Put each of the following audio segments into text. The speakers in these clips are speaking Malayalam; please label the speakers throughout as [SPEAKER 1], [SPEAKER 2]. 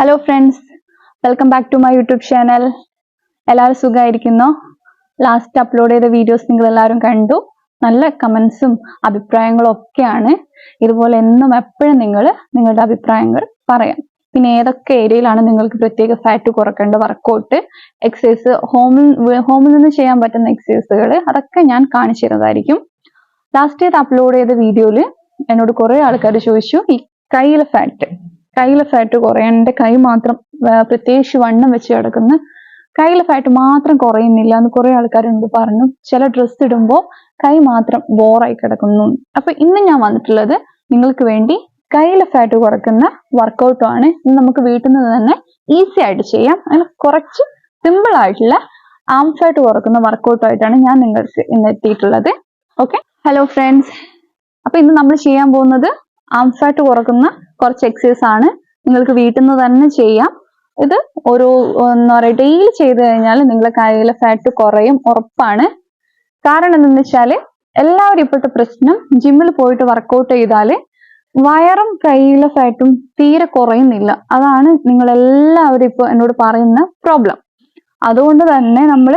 [SPEAKER 1] Hello friends welcome back to my YouTube channel എല്ലാവരും സുഖമായിരിക്കുന്നു. ലാസ്റ്റ് അപ്ലോഡ് ചെയ്ത വീഡിയോസ് നിങ്ങൾ എല്ലാവരും കണ്ടു. നല്ല കമൻസും അഭിപ്രായങ്ങളും ഒക്കെയാണ്. ഇതുപോലെ എന്നും എപ്പോഴും നിങ്ങൾ നിങ്ങളുടെ അഭിപ്രായങ്ങൾ പറയാം. പിന്നെ ഏതൊക്കെ ഏരിയയിലാണ് നിങ്ങൾക്ക് പ്രത്യേക ഫാറ്റ് കുറക്കേണ്ട വർക്കൗട്ട് എക്സസൈസ് ഹോമിൽ ഹോമിൽ നിന്ന് ചെയ്യാൻ പറ്റുന്ന എക്സസൈസുകൾ അതൊക്കെ ഞാൻ കാണിച്ചു തരുന്നതായിരിക്കും. ലാസ്റ്റ് ചെയ്ത് അപ്ലോഡ് ചെയ്ത വീഡിയോയിൽ എന്നോട് കുറേ ആൾക്കാർ ചോദിച്ചു ഈ കയ്യിലെ ഫാറ്റ് കയ്യിലെ ഫാറ്റ് കുറയാൻ എന്റെ കൈ മാത്രം പ്രത്യേകിച്ച് വണ്ണം വെച്ച് കിടക്കുന്ന കയ്യിലെ ഫാറ്റ് മാത്രം കുറയുന്നില്ല എന്ന് കുറെ ആൾക്കാർ എന്നോട് പറഞ്ഞു. ചില ഡ്രസ്സ് ഇടുമ്പോൾ കൈ മാത്രം ബോറായി കിടക്കുന്നു. അപ്പൊ ഇന്ന് ഞാൻ വന്നിട്ടുള്ളത് നിങ്ങൾക്ക് വേണ്ടി കയ്യിലെ ഫാറ്റ് കുറക്കുന്ന വർക്കൗട്ടും ആണ്. ഇന്ന് നമുക്ക് വീട്ടിൽ നിന്ന് തന്നെ ഈസി ആയിട്ട് ചെയ്യാം. അങ്ങനെ കുറച്ച് സിമ്പിൾ ആയിട്ടുള്ള ആം ഫാറ്റ് കുറക്കുന്ന വർക്കൗട്ടുമായിട്ടാണ് ഞാൻ നിങ്ങൾക്ക് ഇന്ന് എത്തിയിട്ടുള്ളത്. ഓക്കെ ഹലോ ഫ്രണ്ട്സ് അപ്പൊ ഇന്ന് നമ്മൾ ചെയ്യാൻ പോകുന്നത് ആം ഫാറ്റ് കുറക്കുന്ന കുറച്ച് എക്സസൈസ് ആണ് നിങ്ങൾക്ക് വീട്ടിൽ നിന്ന് തന്നെ ചെയ്യാം. ഇത് ഒരു എന്താ പറയുക ഡെയിലി ചെയ്ത് കഴിഞ്ഞാൽ നിങ്ങളെ കയ്യിലെ ഫാറ്റ് കുറയും ഉറപ്പാണ്. കാരണം എന്തെന്ന് വെച്ചാൽ എല്ലാവരും ഇപ്പോഴത്തെ പ്രശ്നം ജിമ്മിൽ പോയിട്ട് വർക്കൗട്ട് ചെയ്താൽ വയറും കയ്യിലെ ഫാറ്റും തീരെ കുറയുന്നില്ല. അതാണ് നിങ്ങൾ എല്ലാവരും ഇപ്പോൾ എന്നോട് പറയുന്ന പ്രോബ്ലം അതുകൊണ്ട് തന്നെ നമ്മൾ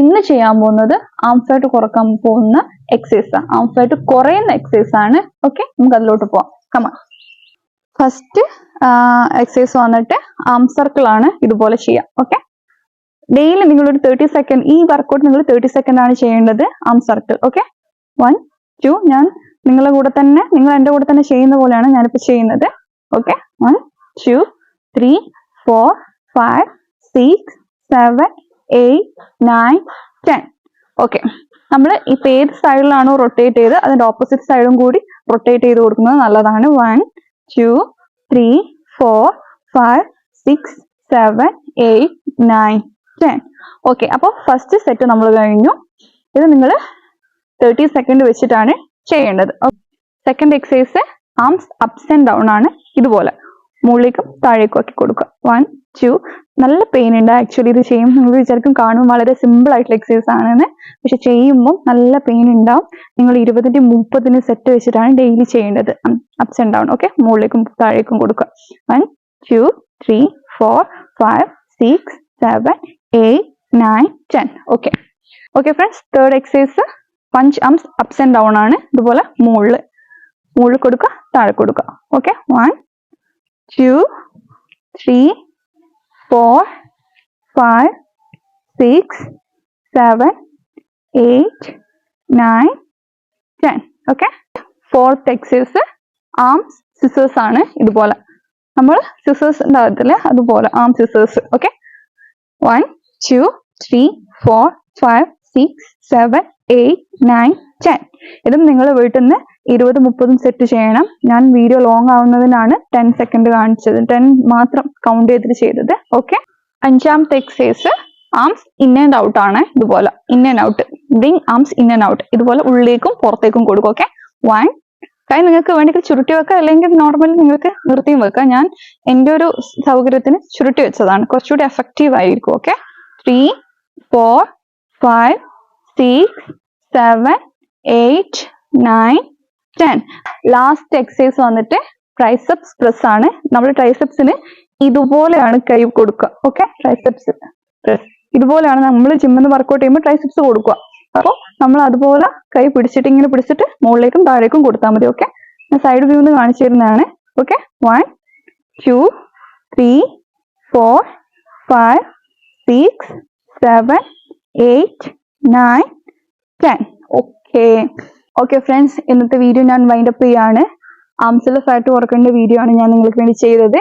[SPEAKER 1] ഇന്ന് ചെയ്യാൻ പോകുന്നത് ആം ഫാറ്റ് കുറയ്ക്കാൻ പോകുന്ന എക്സസൈസ് ആം. ഫാറ്റ് കുറയുന്ന എക്സസൈസ് ആണ്. ഓക്കെ നമുക്ക് അതിലോട്ട് പോവാം. കമാ ഫസ്റ്റ് എക്സസൈസ് വന്നിട്ട് ആം സർക്കിൾ ആണ് ഇതുപോലെ ചെയ്യാം ഓക്കെ ഡെയിലി നിങ്ങൾ ഒരു തേർട്ടി സെക്കൻഡ് ഈ വർക്കൗട്ട് നിങ്ങൾ തേർട്ടി സെക്കൻഡ് ആണ് ചെയ്യേണ്ടത് arm circle okay one two ഞാൻ നിങ്ങളുടെ കൂടെ തന്നെ നിങ്ങൾ എന്റെ കൂടെ തന്നെ ചെയ്യുന്ന പോലെയാണ് ഞാനിപ്പോൾ ചെയ്യുന്നത് okay one two three four five six seven eight nine ten okay നമ്മൾ ഇപ്പൊ ഏത് സൈഡിലാണോ റൊട്ടേറ്റ് ചെയ്ത് അതിന്റെ ഓപ്പോസിറ്റ് സൈഡും കൂടി റൊട്ടേറ്റ് ചെയ്ത് കൊടുക്കുന്നത് നല്ലതാണ്. One two three four five six seven eight nine ten okay അപ്പോൾ ഫസ്റ്റ് സെറ്റ് നമ്മൾ കഴിഞ്ഞു. ഇത് നിങ്ങൾ തേർട്ടി സെക്കൻഡ് വെച്ചിട്ടാണ് ചെയ്യേണ്ടത്. Second exercise arms ups and down ആണ് ഇതുപോലെ. മുകളിലേക്കും താഴേക്കും ആക്കി കൊടുക്കുക. വൺ ടു നല്ല പെയിൻ ഉണ്ട്. ആക്ച്വലി ഇത് ചെയ്യും നിങ്ങൾ വിചാരിക്കും കാണും വളരെ സിമ്പിൾ ആയിട്ടുള്ള എക്സസൈസ് ആണെന്ന്. പക്ഷെ ചെയ്യുമ്പോൾ നല്ല പെയിൻ ഉണ്ടാവും. നിങ്ങൾ ഇരുപതിന്റെ മുപ്പതിന് സെറ്റ് വെച്ചിട്ടാണ് ഡെയിലി ചെയ്യേണ്ടത്. അപ്സ് ആൻഡ് ഡൗൺ ഓക്കെ മുകളിലേക്കും താഴേക്കും കൊടുക്കുക. One two three four five six seven eight nine ten okay okay friends third exercise punch arms ups and down ആണ്. ഇതുപോലെ മുകളിൽ മുകളിൽ കൊടുക്കുക താഴെ കൊടുക്കുക. Okay one two three four five six seven eight nine ten okay fourth exercise arms scissors ആണ് ഇതുപോലെ. നമ്മൾ സിസേഴ്സ് ഉണ്ടാകത്തില്ലേ അതുപോലെ arm scissors okay one two three four five six seven eight nine ten ഇതും നിങ്ങൾ വീട്ടിൽ നിന്ന് ഇരുപത് മുപ്പതും സെറ്റ് ചെയ്യണം. ഞാൻ വീഡിയോ ലോങ് ആവുന്നതിനാണ് ടെൻ സെക്കൻഡ് കാണിച്ചത്. ടെൻ മാത്രം കൗണ്ട് ചെയ്തിട്ട് ചെയ്തത് ഓക്കെ അഞ്ചാമത്തെ exercise arms in and out ആണ് ഇതുപോലെ. In and out bring arms in and out ഇതുപോലെ ഉള്ളിലേക്കും പുറത്തേക്കും കൊടുക്കും ഓക്കെ വൺ കൈ നിങ്ങൾക്ക് വേണമെങ്കിൽ ചുരുട്ടി വെക്കാം അല്ലെങ്കിൽ നോർമലി നിങ്ങൾക്ക് നിർത്തിയും വെക്കാം. ഞാൻ എന്റെ ഒരു സൗകര്യത്തിന് ചുരുട്ടി വെച്ചതാണ്. കുറച്ചുകൂടി എഫക്റ്റീവ് ആയിരിക്കും okay three four five six seven eight nine ten last exercise വന്നിട്ട് ട്രൈസെപ്സ് പ്രസ് ആണ്. നമ്മൾ ട്രൈസെപ്സിന് ഇതുപോലെയാണ് കൈ കൊടുക്കുക ഓക്കെ ട്രൈസെപ്സ് പ്രസ് ഇതുപോലെയാണ് നമ്മൾ ജിമ്മിന്ന് വർക്കൗട്ട് ചെയ്യുമ്പോൾ ട്രൈസെപ്സ് കൊടുക്കുക. അപ്പോൾ നമ്മൾ അതുപോലെ കൈ പിടിച്ചിട്ട് ഇങ്ങനെ പിടിച്ചിട്ട് മുകളിലേക്കും താഴേക്കും കൊടുത്താൽ മതി ഓക്കെ ഞാൻ സൈഡ് വ്യൂന്ന് കാണിച്ചു തരുന്നതാണ് okay one two three four five six seven eight nine ten okay okay friends ഇന്നത്തെ വീഡിയോ ഞാൻ വൈൻഡപ്പ് ചെയ്യാണ്. ആംസിലെ ഫാറ്റ് ഓർക്കേണ്ട വീഡിയോ ആണ് ഞാൻ നിങ്ങൾക്ക് വേണ്ടി ചെയ്തത്.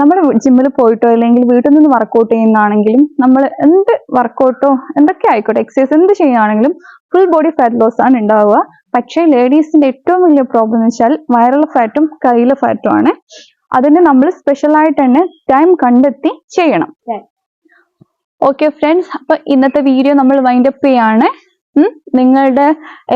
[SPEAKER 1] നമ്മൾ ജിമ്മിൽ പോയിട്ടോ അല്ലെങ്കിൽ വീട്ടിൽ നിന്ന് വർക്കൗട്ട് ചെയ്യുന്നതാണെങ്കിലും നമ്മൾ എന്ത് വർക്കൗട്ടോ എന്തൊക്കെ ആയിക്കോട്ടെ എക്സസൈസ് എന്ത് ചെയ്യുകയാണെങ്കിലും ഫുൾ ബോഡി ഫാറ്റ് ലോസ് ആണ് ഉണ്ടാവുക. പക്ഷേ ലേഡീസിന്റെ ഏറ്റവും വലിയ പ്രോബ്ലം എന്ന് വെച്ചാൽ വയറുള്ള ഫാറ്റും കയ്യിലെ ഫാറ്റും ആണ്. അതിന് നമ്മൾ സ്പെഷ്യൽ ആയിട്ട് തന്നെ ടൈം കണ്ടെത്തി ചെയ്യണം. ഓക്കെ ഫ്രണ്ട്സ് അപ്പൊ ഇന്നത്തെ വീഡിയോ നമ്മൾ വൈൻഡ് അപ്പ് ചെയ്യാണ്. നിങ്ങളുടെ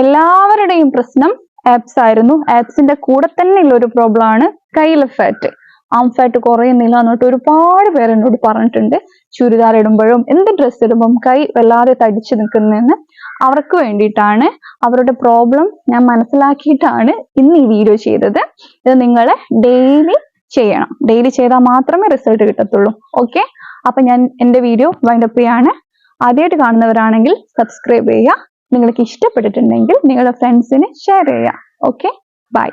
[SPEAKER 1] എല്ലാവരുടെയും പ്രശ്നം ആപ്സ് ആയിരുന്നു. ആപ്സിന്റെ കൂടെ തന്നെ ഉള്ള ഒരു പ്രോബ്ലം ആണ് കയ്യിലെ ഫാറ്റ് ആം ഫാറ്റ് കുറയുന്നില്ല എന്നിട്ട് ഒരുപാട് പേര് എന്നോട് പറഞ്ഞിട്ടുണ്ട്. ചുരിദാർ ഇടുമ്പോഴും എന്ത് ഡ്രസ്സ് ഇടുമ്പോൾ കൈ വല്ലാതെ തടിച്ചു നിൽക്കുന്നതെന്ന് അവർക്ക് വേണ്ടിയിട്ടാണ്. അവരുടെ പ്രോബ്ലം ഞാൻ മനസ്സിലാക്കിയിട്ടാണ് ഇന്ന് ഈ വീഡിയോ ചെയ്തത്. ഇത് നിങ്ങൾ ഡെയിലി ചെയ്യണം. ഡെയിലി ചെയ്താൽ മാത്രമേ റിസൾട്ട് കിട്ടത്തുള്ളൂ. ഓക്കെ അപ്പൊ ഞാൻ എന്റെ വീഡിയോ വൈൻഡപ്പ് ചെയ്യാണ്. ആദ്യമായിട്ട് കാണുന്നവരാണെങ്കിൽ സബ്സ്ക്രൈബ് ചെയ്യുക. നിങ്ങൾക്ക് ഇഷ്ടപ്പെട്ടിട്ടുണ്ടെങ്കിൽ നിങ്ങളുടെ ഫ്രണ്ട്സിന് ഷെയർ ചെയ്യുക. Okay bye